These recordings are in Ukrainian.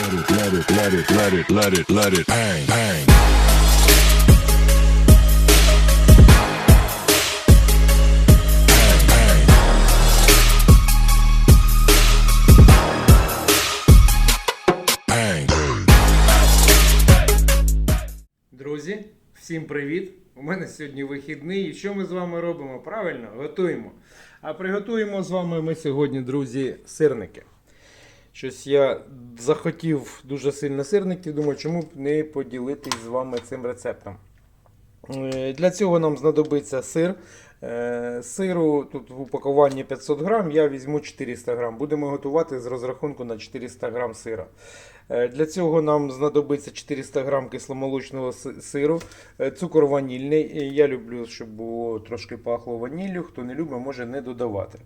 let it, let it, let it, let it, let it, bang. Bang. Друзі, всім привіт! У мене сьогодні вихідний. І що ми з вами робимо? Правильно, готуємо. А приготуємо з вами ми сьогодні, друзі, сирники. Щось я захотів дуже сильно сирників, думаю, чому б не поділитись з вами цим рецептом. Е, Для цього нам знадобиться сир. Е, Сиру тут в упакуванні 500 грам, я візьму 400 грам. Будемо готувати з розрахунку на 400 грам сира. Е, Для цього нам знадобиться 400 грам кисломолочного сиру, е, цукор ванільний. Е, Я люблю, щоб було трошки пахло ваніллю. Хто не любить, може не додавати.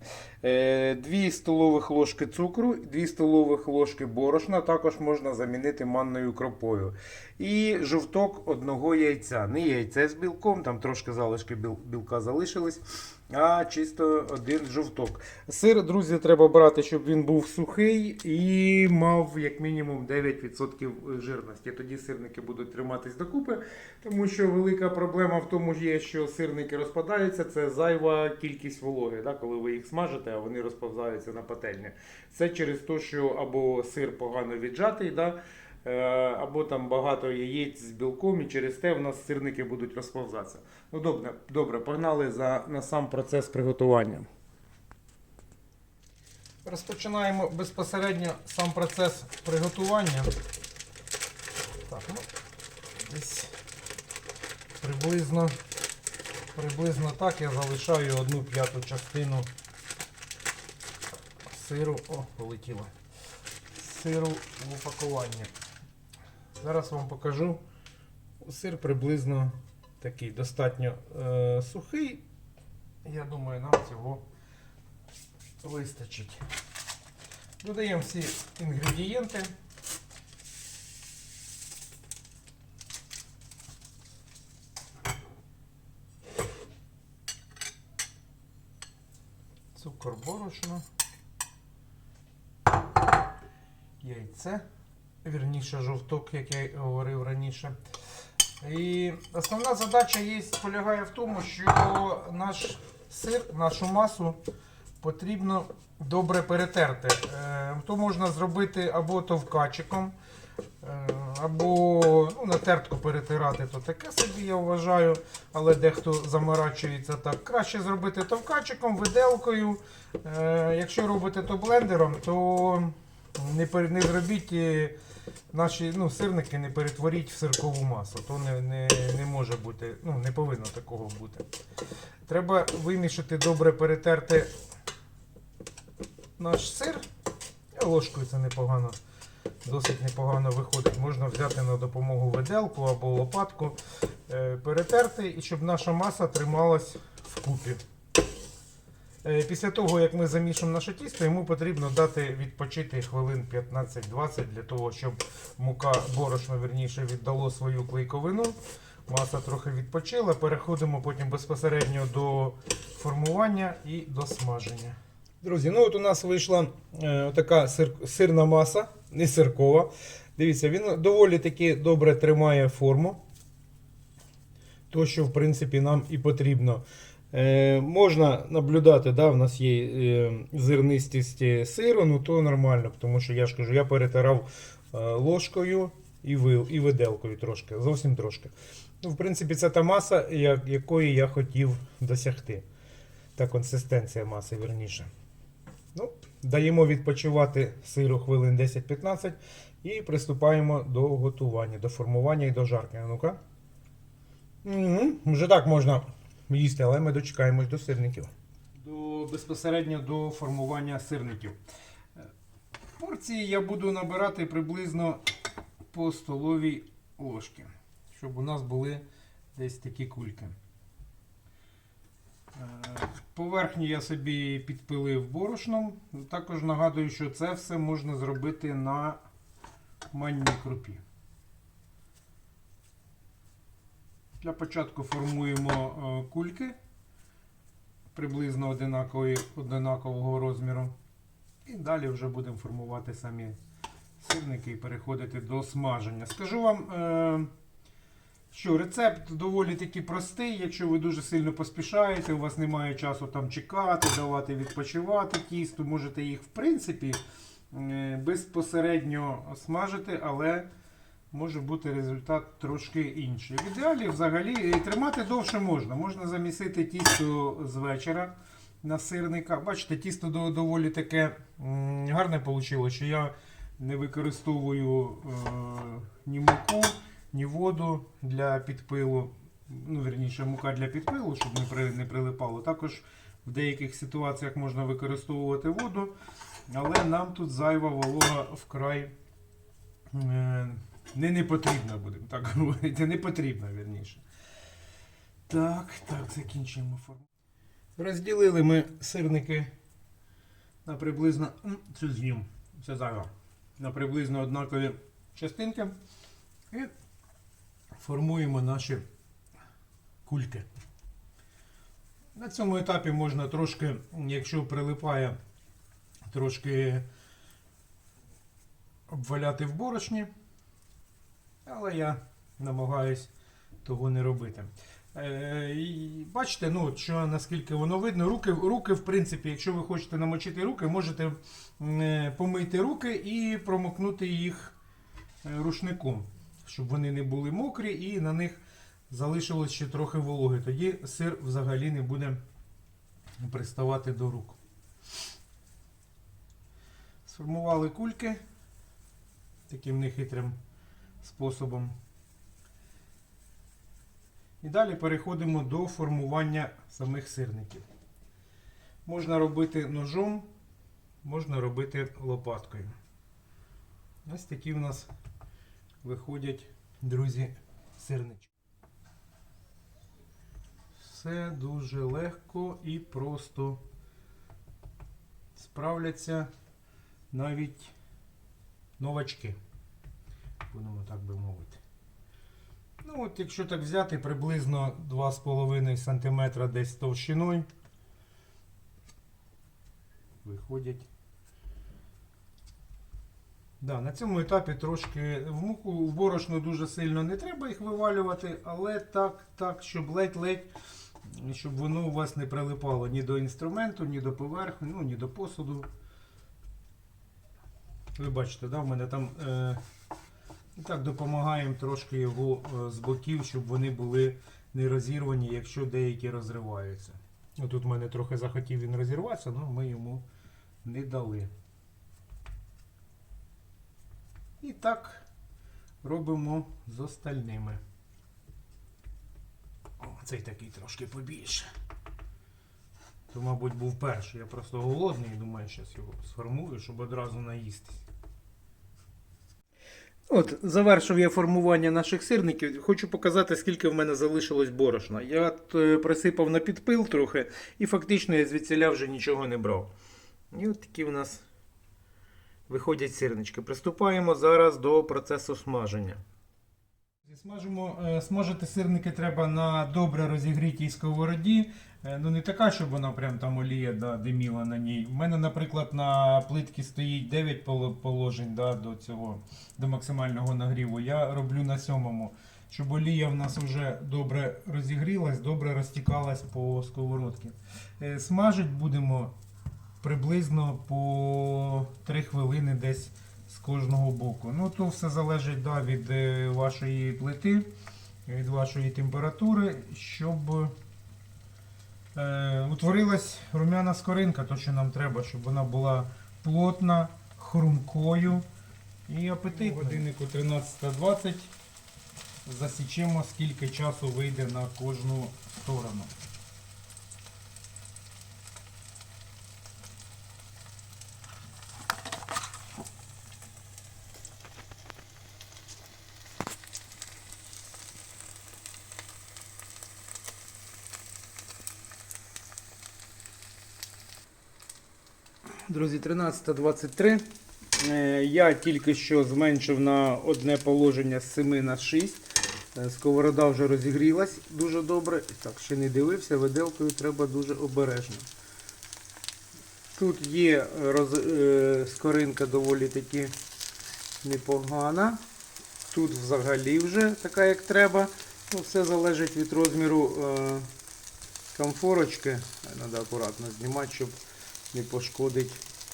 2 столових ложки цукру, 2 столових ложки борошна, також можна замінити манною кропою. І жовток одного яйця. Не яйце з білком, там трошки залишки білка залишились, а чисто один жовток. Сир, друзі, треба брати, щоб він був сухий і мав як мінімум 9% жирності. Тоді сирники будуть триматись докупи, тому що велика проблема в тому є, що сирники розпадаються, це зайва кількість вологи, да, коли ви їх смажите, а вони розповзаються на пательні. Це через те, що або сир погано віджатий, да, або там багато яєць з білком, і через те в нас сирники будуть розповзатися. Ну добре, добре, погнали за, на сам процес приготування. Розпочинаємо безпосередньо сам процес приготування. Так, ну, десь приблизно, приблизно так я залишаю одну п'яту частину сиру. О, полетіло. Сиру в упакуванні. Зараз вам покажу. Сир приблизно такий достатньо е, сухий. Я думаю, нам цього вистачить. Додаємо всі інгредієнти. Цукор борошно. Яйце. Вірніше жовток, як я говорив раніше. І основна задача є, полягає в тому, що наш сир, нашу масу потрібно добре перетерти. Е, То можна зробити або товкачиком, е, або ну, на тертку перетирати, то таке собі я вважаю, але дехто заморачується так. Краще зробити товкачиком, виделкою. Е, Якщо робите то блендером, то не, пер- не зробіть е, наші ну, сирники, не перетворіть в сиркову масу. То не, не, не може бути, ну не повинно такого бути. Треба вимішати добре перетерти наш сир. Е, Ложкою це непогано, досить непогано виходить. Можна взяти на допомогу виделку або лопатку, е, перетерти, і щоб наша маса трималась вкупі. Е, Після того, як ми замішуємо наше тісто, йому потрібно дати відпочити хвилин 15-20 для того, щоб мука борошно верніше віддало свою клейковину. Маса трохи відпочила. Переходимо потім безпосередньо до формування і до смаження. Друзі, ну от у нас вийшла е, така сир, сирна маса, не сиркова. Дивіться, він доволі таки добре тримає форму. То, що в принципі нам і потрібно. Е, можна наблюдати, да, в нас є е, зернистість сиру, ну то нормально, тому що я ж кажу, я перетирав е, ложкою і, ви, і виделкою трошки, зовсім трошки. Ну, в принципі, це та маса, я, якої я хотів досягти. Та консистенція маси, вірніше. Ну, даємо відпочивати сиру хвилин 10-15 і приступаємо до готування, до формування і до жарки. Ну-ка. Угу. Вже так можна їсти, але ми дочекаємось до сирників. До, безпосередньо до формування сирників. Е, Порції я буду набирати приблизно по столовій ложки, щоб у нас були десь такі кульки. Е, Поверхню я собі підпилив борошном. Також нагадую, що це все можна зробити на манній крупі. Для початку формуємо е, кульки приблизно одинакової, одинакового розміру. І далі вже будемо формувати самі сирники і переходити до смаження. Скажу вам, е, що рецепт доволі таки простий. Якщо ви дуже сильно поспішаєте, у вас немає часу там чекати, давати відпочивати тісто, можете їх в принципі е, безпосередньо смажити, але може бути результат трошки інший. В ідеалі взагалі тримати довше можна. Можна замісити тісто з вечора на сирника. Бачите, тісто доволі таке гарне вийшло, що я не використовую е, ні муку, ні воду для підпилу. Ну, вірніше, мука для підпилу, щоб не прилипало. Також в деяких ситуаціях можна використовувати воду, але нам тут зайва волога вкрай е, не, не потрібна, будемо так говорити. Не потрібна, вірніше. Так, так, закінчуємо форму. Розділили ми сирники на приблизно. Це з'їм, це зайва. На приблизно однакові частинки. І формуємо наші кульки. На цьому етапі можна трошки, якщо прилипає, трошки обваляти в борошні. Але я намагаюсь того не робити. Е, і бачите, ну, що наскільки воно видно. Руки, руки, в принципі, якщо ви хочете намочити руки, можете е, помити руки і промокнути їх е, рушником, щоб вони не були мокрі і на них залишилось ще трохи вологи. Тоді сир взагалі не буде приставати до рук. Сформували кульки таким нехитрим способом. І далі переходимо до формування самих сирників. Можна робити ножом, можна робити лопаткою. Ось такі в нас виходять, друзі, сирнички. Все дуже легко і просто справляться навіть новачки. Будемо так би мовити. Ну от якщо так взяти приблизно 2,5 см десь товщиною. Виходять. Да, на цьому етапі трошки в муку, в борошно дуже сильно не треба їх вивалювати, але так, так, щоб ледь-ледь, щоб воно у вас не прилипало ні до інструменту, ні до поверхні, ну, ні до посуду. Ви бачите, да, в мене там е, і так допомагаємо трошки його е, з боків, щоб вони були не розірвані, якщо деякі розриваються. Тут в мене трохи захотів він розірватися, але ми йому не дали. І так робимо з остальними. О, цей такий трошки побільше. То, мабуть, був перший. Я просто голодний і думаю, зараз його сформую, щоб одразу наїстись. От, завершив я формування наших сирників. Хочу показати, скільки в мене залишилось борошна. Я е, присипав на підпил трохи, і фактично я звідсіля вже нічого не брав. І от такі в нас виходять сирнички. Приступаємо зараз до процесу смаження. Смажимо, е, смажити сирники треба на добре розігрітій сковороді. Е, Ну не така, щоб вона прям там олія да, диміла на ній. У мене, наприклад, на плитці стоїть 9 положень да, до цього до максимального нагріву. Я роблю на сьомому, щоб олія в нас вже добре розігрілась, добре розтікалась по сковородці. Е, Смажить будемо приблизно по 3 хвилини десь з кожного боку. Ну, то все залежить да, від е, вашої плити, від вашої температури, щоб е, утворилась рум'яна скоринка, то що нам треба, щоб вона була плотна, хрумкою і апетитною. Годиннику 13.20 засічемо, скільки часу вийде на кожну сторону. Друзі, 13.23. Е, Я тільки що зменшив на одне положення з 7 на 6. Е, Сковорода вже розігрілась дуже добре. Так, ще не дивився, виделкою треба дуже обережно. Тут є роз... е, скоринка доволі таки непогана. Тут взагалі вже така, як треба. Ну, все залежить від розміру комфорочки. Треба акуратно знімати, щоб не пошкодить.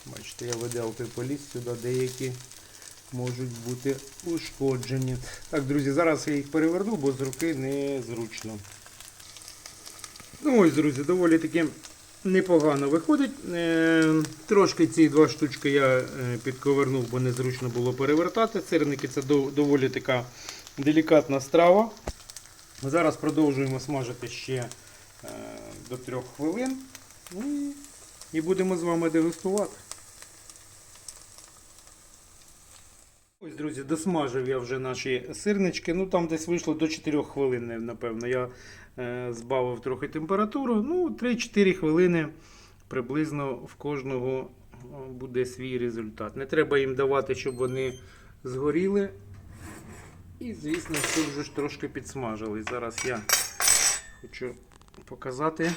Бачите, я виделкою поліз сюди, деякі можуть бути ушкоджені. Так, друзі, зараз я їх переверну, бо з руки незручно. Ну ось, друзі, доволі таки непогано виходить. Е, трошки ці два штучки я е, підковернув, бо незручно було перевертати. Сирники це доволі така делікатна страва. Зараз продовжуємо смажити ще е, до трьох хвилин. І- будемо з вами дегустувати. Ось, друзі, досмажив я вже наші сирнички. Ну там десь вийшло до 4 хвилин, напевно. Я е, збавив трохи температуру. Ну, 3-4 хвилини приблизно в кожного буде свій результат. Не треба їм давати, щоб вони згоріли. І, звісно, щоб вже ж трошки підсмажились. Зараз я хочу показати,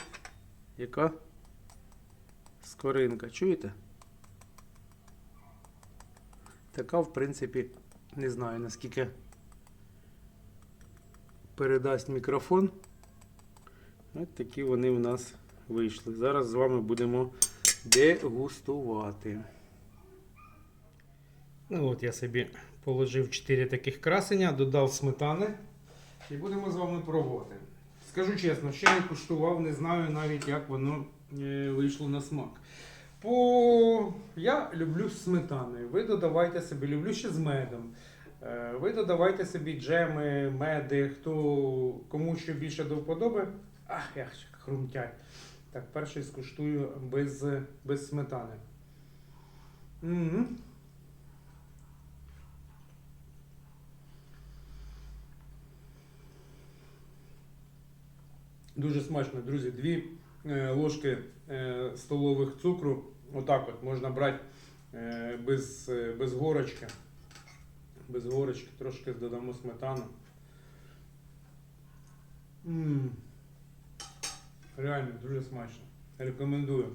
яка скоринка. Чуєте? Така, в принципі, не знаю наскільки передасть мікрофон. Ось такі вони в нас вийшли. Зараз з вами будемо дегустувати. Ну от я собі положив 4 таких красення, додав сметани і будемо з вами пробувати. Скажу чесно, ще не куштував, не знаю навіть, як воно вийшло на смак. По... Я люблю сметаною. Ви додавайте собі, люблю ще з медом. Е, Ви додавайте собі джеми, меди, хто кому що більше до вподоби. Ах, як хрумтять. Так, перший скуштую без, без сметани. Угу. Дуже смачно, друзі. Дві е, ложки е, столових цукру. Отак от можна брати е, без, е, без горочки. Без горочки трошки додамо сметану. М. Реально дуже смачно. Рекомендую.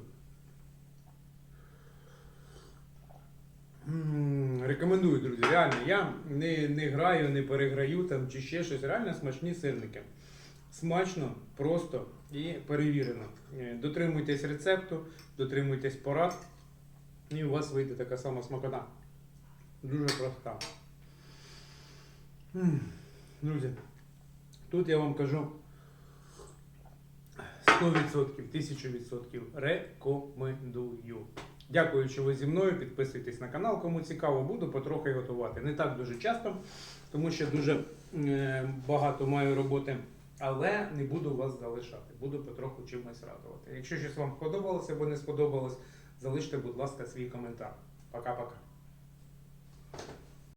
М, Рекомендую, друзі. Реально, я не, не граю, не переграю там чи ще щось. Реально смачні сирники. Смачно, просто і перевірено. Е, Дотримуйтесь рецепту, дотримуйтесь порад, і у вас вийде така сама смакота. Дуже проста. Друзі, тут я вам кажу 100%, 1000% рекомендую. Дякую, що ви зі мною. Підписуйтесь на канал, кому цікаво, буду потрохи готувати. Не так дуже часто, тому що дуже е, багато маю роботи, але не буду вас залишати, буду потроху чимось радувати. Якщо щось вам сподобалося або не сподобалось, залиште, будь ласка, свій коментар. Пока-пока.